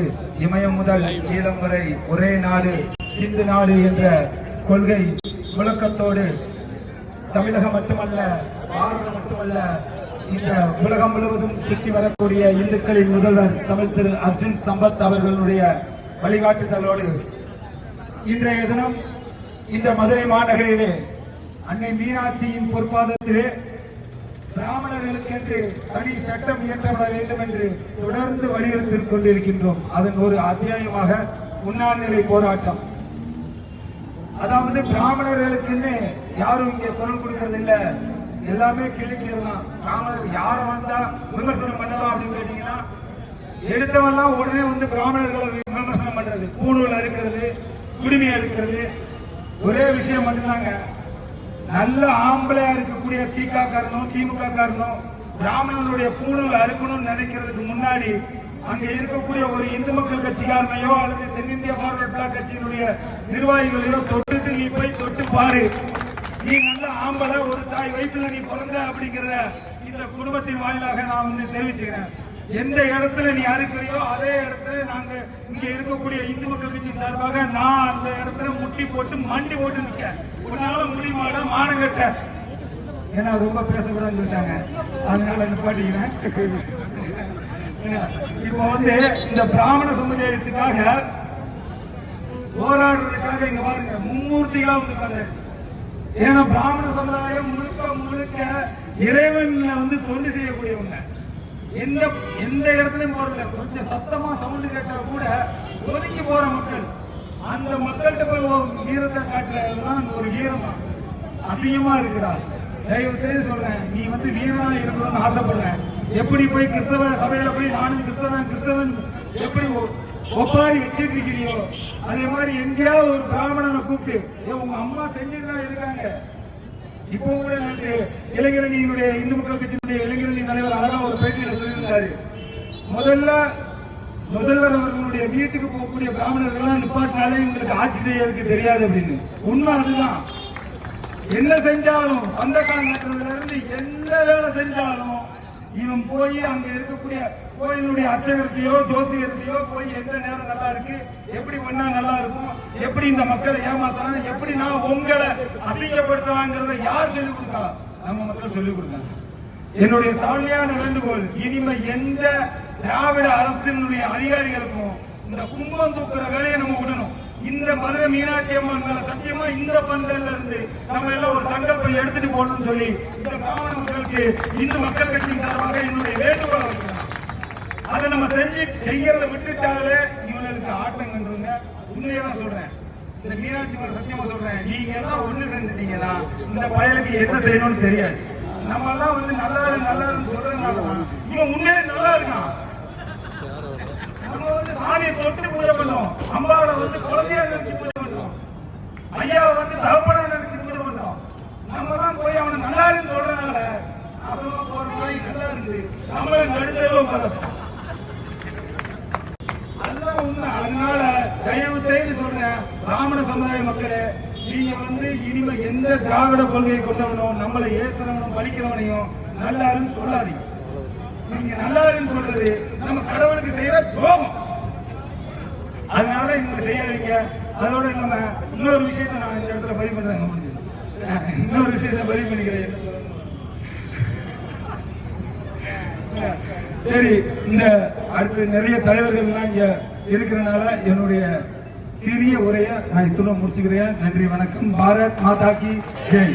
நமது இமயம் முதல் ஈழம் வரை ஒரே நாடு இந்து நாடு என்ற கொள்கை முழக்கத்தோடு தமிழகம் மட்டுமல்ல பாரதம் மட்டுமல்ல இந்த உலகம் முழுவதும் சுற்றி வரக்கூடிய இந்துக்களின் முதல்வர் தமிழ் திரு அர்ஜுன் சம்பத் அவர்களுடைய வழிகாட்டுதலோடு இன்றைய தினம் இந்த மதுரை மாநகரிலே அன்னை மீனாட்சியின் பொற்பாதத்திலே பிராமணர்களுக்கென்று தனி சட்டம் இயற்றப்பட வேண்டும் என்று தொடர்ந்து வலியுறுத்திக் கொண்டிருக்கின்றோம். அதன் ஒரு அத்தியாயமாக உண்ணாநிலை போராட்டம். அதாவது பிராமணர்களுக்குன்னு யாரும் இங்கே குரல் கொடுக்கறது இல்ல எல்லாமே கிழக்கிறது தான் பிராமணர் யாரை வந்தா விமர்சனம் பண்ணலாம் அப்படின்னு கேட்டீங்கன்னா எடுத்தவெல்லாம் உடனே வந்து பிராமணர்களை விமர்சனம் பண்றது. பூணூல் அறுக்கிறது குடிமையா இருக்கிறது. ஒரே விஷயம் மட்டும்தாங்க. நல்ல ஆம்பளையா இருக்கக்கூடிய திக காரணம் திமுக காரணம் பிராமணனுடைய பூணல் அறுக்கணும்னு நினைக்கிறதுக்கு முன்னாடி அங்க இருக்கக்கூடிய ஒரு இந்து மக்கள் கட்சிக்காரனையோ அல்லது தென்னிந்திய பார்வர்ட் பிளாக் கட்சியினுடைய நிர்வாகிகளையோ தொட்டுட்டு நீ போய் தொட்டு பாரு. நீ நல்ல ஆம்பளை ஒரு தாய் வயிற்றுல நீ பிறந்த அப்படிங்கிற இந்த குடும்பத்தின் வாயிலாக நான் வந்து தெரிவிச்சுக்கிறேன். எந்த இடத்துல நீ அறுக்கிறியோ அதே இடத்துல நாங்க இங்க இருக்கக்கூடிய இந்து மக்கள் கட்சி சார்பாக நான் அந்த இடத்துல முட்டி போட்டு மண்டி போட்டு நிக்க உன்னால முடியுமாட? மானங்கட்ட ஏன்னா ரொம்ப பேசக்கூடாதுன்னு சொல்லிட்டாங்க. அதனால நிப்பாட்டிக்கிறேன். இப்போ வந்து இந்த பிராமண சமுதாயத்துக்காக போராடுறதுக்காக இங்க பாருங்க மும்மூர்த்திகளா வந்திருக்காங்க ஏன்னா பிராமண சமுதாயம் முழுக்க முழுக்க இறைவன்ல வந்து தொண்டு செய்யக்கூடியவங்க. எந்த எந்த இடத்துலயும் போறதில்ல. கொஞ்சம் சத்தமா சவுண்டு கேட்டா கூட ஒதுங்கி போற மக்கள். அந்த மக்கள்கிட்ட போய் வீரத்தை காட்டுறதுதான் ஒரு வீரமா? அசிங்கமா இருக்கிறார் தயவு செய்து சொல்றேன் நீ வந்து வீரனா இருக்கணும்னு ஆசைப்படுறேன். எப்படி போய் கிறிஸ்தவ சபையில போய் நானும் கிறிஸ்தவன் கிறிஸ்தவன் எப்படி ஒ- ஒப்பாரி வச்சிட்டு இருக்கிறியோ? அதே மாதிரி எங்கேயாவது ஒரு பிராமணனை கூப்பிட்டு ஏன் உங்க அம்மா செஞ்சுட்டு தான் இருக்காங்க இப்போ கூட நேற்று இளைஞரணியினுடைய இந்து மக்கள் கட்சியினுடைய இளைஞரணி தலைவர் அழகா ஒரு பேட்டியில் சொல்லியிருந்தாரு. முதல்ல முதல்வர் அவர்களுடைய வீட்டுக்கு போகக்கூடிய பிராமணர்கள்லாம் நிப்பாட்டினாலே உங்களுக்கு ஆட்சி செய்யறதுக்கு தெரியாது அப்படின்னு. உண்மை அதுதான். என்ன செஞ்சாலும் பந்தக்கால் நட்டுறதுல இருந்து எந்த வேலை செஞ்சாலும் இவன் போய் அங்க இருக்கக்கூடிய கோயிலுடைய அர்ச்சகர்த்தையோ ஜோசியத்தையோ போய் எந்த நேரம் நல்லா இருக்கு? எப்படி பண்ணா நல்லா இருக்கும்? எப்படி இந்த மக்களை ஏமாத்தலாம்? எப்படி நான் உங்களை அசிங்கப்படுத்தலாங்கிறத யார் சொல்லிக் கொடுத்தா? நம்ம மக்கள் சொல்லிக் கொடுத்தாங்க என்னுடைய தாழ்மையான வேண்டுகோள் இனிமே எந்த திராவிட அரசினுடைய அதிகாரிகளுக்கும் இந்த கும்பம் தூக்குற வேலையை நம்ம விடணும். இந்த மதுரை மீனாட்சி அம்மன் மேல சத்தியமா இந்த பந்தல்ல இருந்து நம்ம எல்லாம் ஒரு சங்கல்பம் எடுத்துட்டு போகணும்னு சொல்லி இந்த பிராமண மக்களுக்கு இந்து மக்கள் கட்சியின் சார்பாக என்னுடைய வேண்டுகோள் அதை நம்ம செஞ்சு செய்யறத விட்டுட்டாலே இவங்களுக்கு ஆட்டம் கண்டுருங்க உண்மையை தான் சொல்றேன். இந்த மீனாட்சி மேல சத்தியமா சொல்றேன். நீங்க எல்லாம் ஒண்ணு செஞ்சுட்டீங்கன்னா இந்த பயலுக்கு என்ன செய்யணும்னு தெரியாது. நம்ம எல்லாம் வந்து நல்லா இருக்கு, நல்லா சொல்றதுனால இவன் உண்மையிலே நல்லா இருக்கான். நம்ம வந்து சாமியை தொட்டு பூஜை பண்ணோம் வந்து குழந்தையா நினைச்சு பூஜை பண்றோம் ஐயாவை வந்து தகப்பனா நினைச்சு பூஜை பண்றோம் நம்ம தான் போய் அவனை நல்லா இருந்து சொல்றதுனால அவன் போற போய் நல்லா இருக்கு. தமிழன் நடுத்தரும் அதுதான் உண்மை. அதனால தயவு செய்து சொல்றேன் பிராமண சமுதாய மக்களே நீங்க வந்து இனிமே எந்த திராவிட கொள்கையை கொண்டவனும் நம்மளை ஏசுறவனும் பலிக்கிறவனையும் நல்லாருன்னு சொல்லாதீங்க. நீங்க நல்லாருன்னு சொல்றது நம்ம கடவுளுக்கு செய்யற துரோகம் அதனால நீங்க செய்யாதீங்க அதோட நம்ம இன்னொரு விஷயத்த நான் இந்த இடத்துல பதிவு பண்றேன். இன்னொரு விஷயத்த பதிவு பண்ணிக்கிறேன். சரி இந்த அடுத்து நிறைய தலைவர்கள் எல்லாம் இங்க இருக்கிறனால என்னுடைய சிறிய உரையை நான் இத்துடன் முடிச்சுக்கிறேன். நன்றி வணக்கம். பாரத் மாதா கி ஜெய்.